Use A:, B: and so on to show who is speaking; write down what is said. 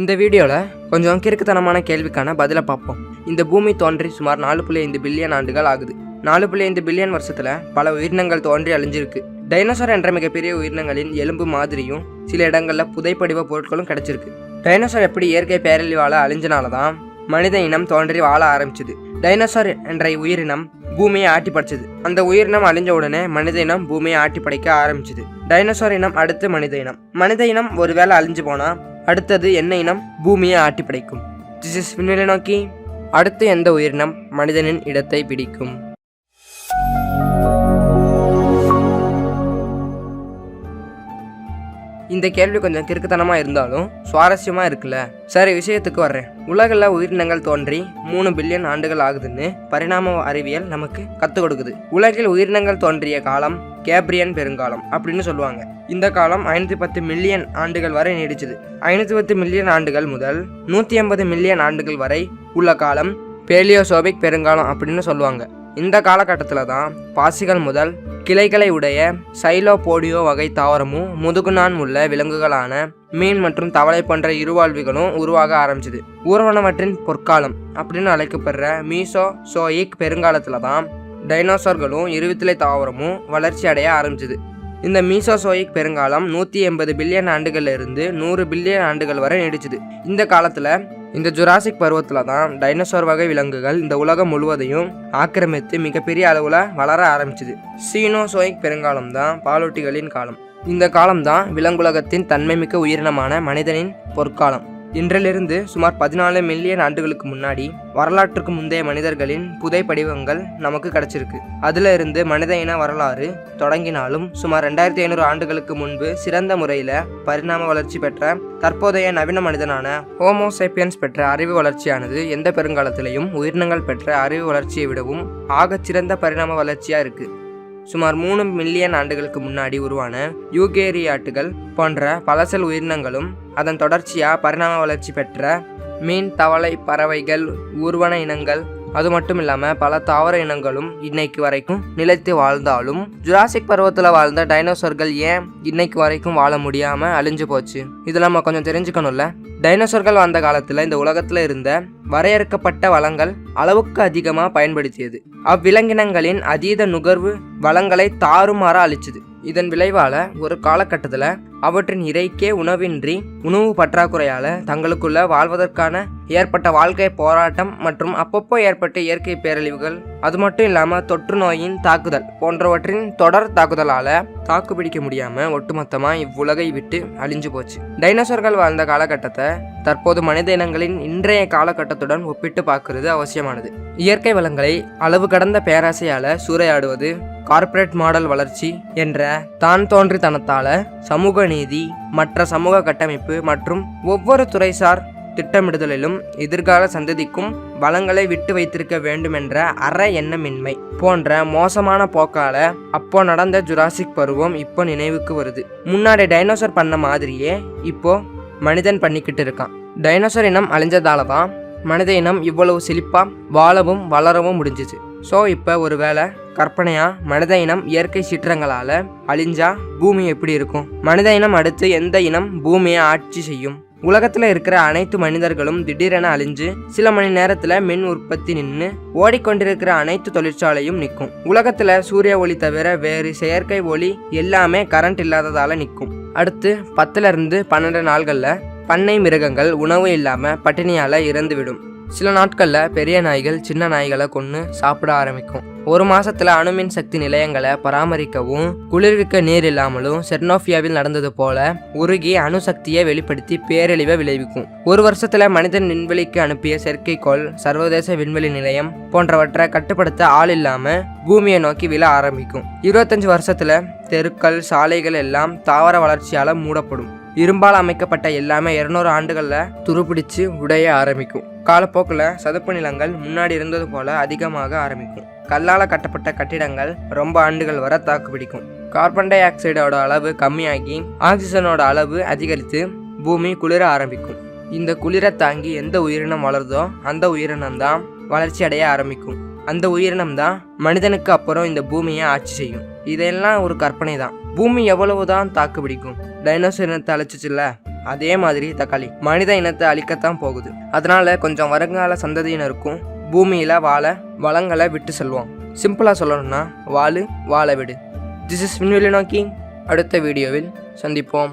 A: இந்த வீடியோவில் கொஞ்சம் கிறுக்குத்தனமான கேள்விக்கான பதிலை பார்ப்போம். இந்த பூமி தோன்றி சுமார் நாலு புள்ளி ஐந்து பில்லியன் ஆண்டுகள் ஆகுது. நாலு புள்ளி ஐந்து பில்லியன் வருஷத்தில் பல உயிரினங்கள் தோன்றி அழிஞ்சிருக்கு. டைனோசர் என்ற மிகப்பெரிய உயிரினங்களின் எலும்பு மாதிரியும் சில இடங்களில் புதைப்படிவ பொருட்களும் கிடைச்சிருக்கு. டைனோசர் எப்படி இயற்கை பேரழிவால் அழிஞ்சனால தான் மனித இனம் தோன்றி வாழ ஆரம்பிச்சது. டைனோசர் என்ற உயிரினம் பூமியை ஆட்டி படைச்சது. அந்த உயிரினம் அழிஞ்ச உடனே மனித இனம் பூமியை ஆட்டி படைக்க ஆரம்பிச்சது. டைனோசர் இனம் அடுத்து மனித இனம். மனித இனம் ஒருவேளை அழிஞ்சு போனால் அடுத்தது என்ன இனம் பூமியை ஆட்டி படைக்கும். திஸ் இஸ் விண்வெளி நோக்கி அடுத்து எந்த உயிரினம் மனிதனின் இடத்தை பிடிக்கும்? இந்த கேள்வி கொஞ்சம் கிறுக்குத்தனமாக இருந்தாலும் சுவாரஸ்யமாக இருக்குல்ல? சரி விஷயத்துக்கு வர்றேன். உலகில் உயிரினங்கள் தோன்றி மூணு பில்லியன் ஆண்டுகள் ஆகுதுன்னு பரிணாம அறிவியல் நமக்கு கற்றுக் கொடுக்குது. உலகில் உயிரினங்கள் தோன்றிய காலம் கேப்ரியன் பெருங்காலம் அப்படின்னு சொல்லுவாங்க. இந்த காலம் ஐநூற்றி பத்து மில்லியன் ஆண்டுகள் வரை நீடிச்சது. ஐநூற்றி பத்து மில்லியன் ஆண்டுகள் முதல் நூற்றி ஐம்பது மில்லியன் ஆண்டுகள் வரை உள்ள காலம் பேலியோசோபிக் பெருங்காலம் அப்படின்னு சொல்லுவாங்க. இந்த காலகட்டத்தில் தான் பாசிகள் முதல் கிளைகளை உடைய சைலோபோடியோ வகை தாவரமும் முதுகுநான் உள்ள விலங்குகளான மீன் மற்றும் தவளை போன்ற இருவாழ்விகளும் உருவாக ஆரம்பிச்சது. ஊர்வனவற்றின் பொற்காலம் அப்படின்னு அழைக்கப்படுற மீசோ சோயிக் பெருங்காலத்தில் தான் டைனோசர்களும் இருவித்திலை தாவரமும் வளர்ச்சி அடைய ஆரம்பிச்சது. இந்த மீசோசோயிக் பெருங்காலம் நூற்றி எண்பது பில்லியன் ஆண்டுகள்ல இருந்து நூறு பில்லியன் ஆண்டுகள் வரை நீடிச்சுது. இந்த காலத்தில் இந்த ஜுராசிக் பருவத்தில் தான் டைனோசர் வகை விலங்குகள் இந்த உலகம் முழுவதையும் ஆக்கிரமித்து மிகப்பெரிய அளவில் வளர ஆரம்பிச்சது. சீனோசோயிக் பெருங்காலம் தான் பாலூட்டிகளின் காலம். இந்த காலம்தான் விலங்குலகத்தின் தன்மைமிக்க உயிரினமான மனிதனின் பொற்காலம். இன்றிலிருந்து சுமார் பதினாலு மில்லியன் ஆண்டுகளுக்கு முன்னாடி வரலாற்றுக்கு முந்தைய மனிதர்களின் புதை படிவங்கள் நமக்கு கிடைச்சிருக்கு. அதுல இருந்து மனித இன வரலாறு தொடங்கினாலும் சுமார் ரெண்டாயிரத்தி ஐநூறு ஆண்டுகளுக்கு முன்பு சிறந்த முறையில் பரிணாம வளர்ச்சி பெற்ற தற்போதைய நவீன மனிதனான ஹோமோசேப்பியன்ஸ் பெற்ற அறிவு வளர்ச்சியானது எந்த பெருங்காலத்திலையும் உயிரினங்கள் பெற்ற அறிவு வளர்ச்சியை விடவும் ஆகச்சிறந்த பரிணாம வளர்ச்சியா இருக்குது சுமார் மூணு மில்லியன் ஆண்டுகளுக்கு முன்னாடி உருவான யூகேரியாட்டுகள் போன்ற பலசல் உயிரினங்களும் அதன் தொடர்ச்சியாக பரிணாம வளர்ச்சி பெற்ற மீன் தவளை பறவைகள் ஊர்வன இனங்கள் அது மட்டும் இல்லாமல் பல தாவர இனங்களும் இன்னைக்கு வரைக்கும் நிலைத்து வாழ்ந்தாலும் ஜுராசிக் பருவத்தில் வாழ்ந்த டைனோசர்கள் ஏன் இன்னைக்கு வரைக்கும் வாழ முடியாமல் அழிஞ்சு போச்சு? இதில் நம்ம கொஞ்சம் தெரிஞ்சுக்கணும்ல. டைனோசர்கள் வந்த காலத்தில் இந்த உலகத்தில் இருந்த வரையறுக்கப்பட்ட வளங்கள் அளவுக்கு அதிகமாக பயன்படுத்தியது. அவ்விலங்கினங்களின் அதீத நுகர்வு வளங்களை தாறுமாற அழிச்சுது. இதன் விளைவால் ஒரு காலகட்டத்தில் அவற்றின் இறைக்கே உணவின்றி உணவு பற்றாக்குறையால் தங்களுக்குள்ள வாழ்வதற்கான ஏற்பட்ட வாழ்க்கை போராட்டம் மற்றும் அப்பப்போ ஏற்பட்ட இயற்கை பேரழிவுகள் அது மட்டும் இல்லாமல் தொற்று நோயின் தாக்குதல் போன்றவற்றின் தொடர் தாக்குதலால் தாக்குப்பிடிக்க முடியாமல் ஒட்டுமொத்தமாக இவ்வுலகை விட்டு அழிஞ்சு போச்சு. டைனோசர்கள் வாழ்ந்த காலகட்டத்தை தற்போது மனித இனங்களின் இன்றைய காலகட்டத்துடன் ஒப்பிட்டு பார்க்கறது அவசியமானது. இயற்கை வளங்களை அளவு கடந்த பேராசையால் சூறையாடுவது கார்ப்பரேட் மாடல் வளர்ச்சி என்ற தான் தோன்றித்தனத்தால சமூக நீதி மற்ற சமூக கட்டமைப்பு மற்றும் ஒவ்வொரு துறைசார் திட்டமிடுதலிலும் எதிர்கால சந்ததிக்கும் வளங்களை விட்டு வைத்திருக்க வேண்டும் என்ற அற எண்ணமின்மை போன்ற மோசமான போக்கால அப்போ நடந்த ஜுராசிக் பருவம் இப்போ நினைவுக்கு வருது. முன்னாடி டைனோசர் பண்ண மாதிரியே இப்போ மனிதன் பண்ணிக்கிட்டு இருக்கான். டைனோசர் இனம் அழிஞ்சதால தான் மனித இனம் இவ்வளவு செழிப்பா வாழவும் வளரவும் முடிஞ்சிச்சு ஸோ இப்போ ஒரு வேளை கற்பனையா? மனித இனம் இயற்கை சீற்றங்களால் அழிஞ்சா பூமி எப்படி இருக்கும்? மனித இனம் அடுத்து எந்த இனம் பூமியை ஆட்சி செய்யும்? உலகத்தில் இருக்கிற அனைத்து மனிதர்களும் திடீரென அழிஞ்சு சில மணி நேரத்தில் மின் உற்பத்தி நின்று ஓடிக்கொண்டிருக்கிற அனைத்து தொழிற்சாலையும் நிற்கும். உலகத்தில் சூரிய ஒளி தவிர வேறு செயற்கை ஒளி எல்லாமே கரண்ட் இல்லாததால் நிற்கும். அடுத்து பத்துல இருந்து பன்னெண்டு நாள்களில் பண்ணை மிருகங்கள் உணவு இல்லாமல் பட்டினியால் இறந்துவிடும். சில நாட்களில் பெரிய நாய்கள் சின்ன நாய்களை கொன்று சாப்பிட ஆரம்பிக்கும். ஒரு மாசத்துல அணுமின் சக்தி நிலையங்களை பராமரிக்கவும் குளிர்விக்க நீர் இல்லாமலும் செர்னோஃபியாவில் நடந்தது போல உருகி அணுசக்தியை வெளிப்படுத்தி பேரழிவை விளைவிக்கும். ஒரு வருஷத்துல மனிதன் விண்வெளிக்கு அனுப்பிய செயற்கைக்கோள் சர்வதேச விண்வெளி நிலையம் போன்றவற்றை கட்டுப்படுத்த ஆள் இல்லாம பூமியை நோக்கி விழ ஆரம்பிக்கும். இருபத்தஞ்சு வருஷத்துல தெருக்கள் சாலைகள் எல்லாம் தாவர வளர்ச்சியால மூடப்படும். இரும்பால் அமைக்கப்பட்ட எல்லாமே இருநூறு ஆண்டுகளில் துருப்பிடிச்சு உடைய ஆரம்பிக்கும். காலப்போக்கில் சதுப்பு நிலங்கள் முன்னாடி இருந்தது போல அதிகமாக ஆரம்பிக்கும். கல்லால் கட்டப்பட்ட கட்டிடங்கள் ரொம்ப ஆண்டுகள் வரை தாக்குப்பிடிக்கும் கார்பன் டை ஆக்சைடோட அளவு கம்மியாகி ஆக்சிஜனோட அளவு அதிகரித்து பூமி குளிர ஆரம்பிக்கும். இந்த குளிரை தாங்கி எந்த உயிரினம் வளருதோ அந்த உயிரினம் தான் வளர்ச்சி அடைய ஆரம்பிக்கும். அந்த உயிரினம் தான் மனிதனுக்கு அப்புறம் இந்த பூமியை ஆட்சி செய்யும். இதெல்லாம் ஒரு கற்பனை தான். பூமி எவ்வளவு தான் தாக்கு பிடிக்கும்? டைனோசர் இனத்தை அழிச்சிச்சுல அதே மாதிரி தக்காளி. மனித இனத்தை அழிக்கத்தான் போகுது. அதனால கொஞ்சம் வருங்கால சந்ததியினருக்கும் பூமியில் வாழ வளங்களை விட்டு செல்வோம். சிம்பிளாக சொல்லணும்னா வாழு வாழ விடு. திஸ் இஸ் விண்வெளி நோக்கி அடுத்த வீடியோவில் சந்திப்போம்.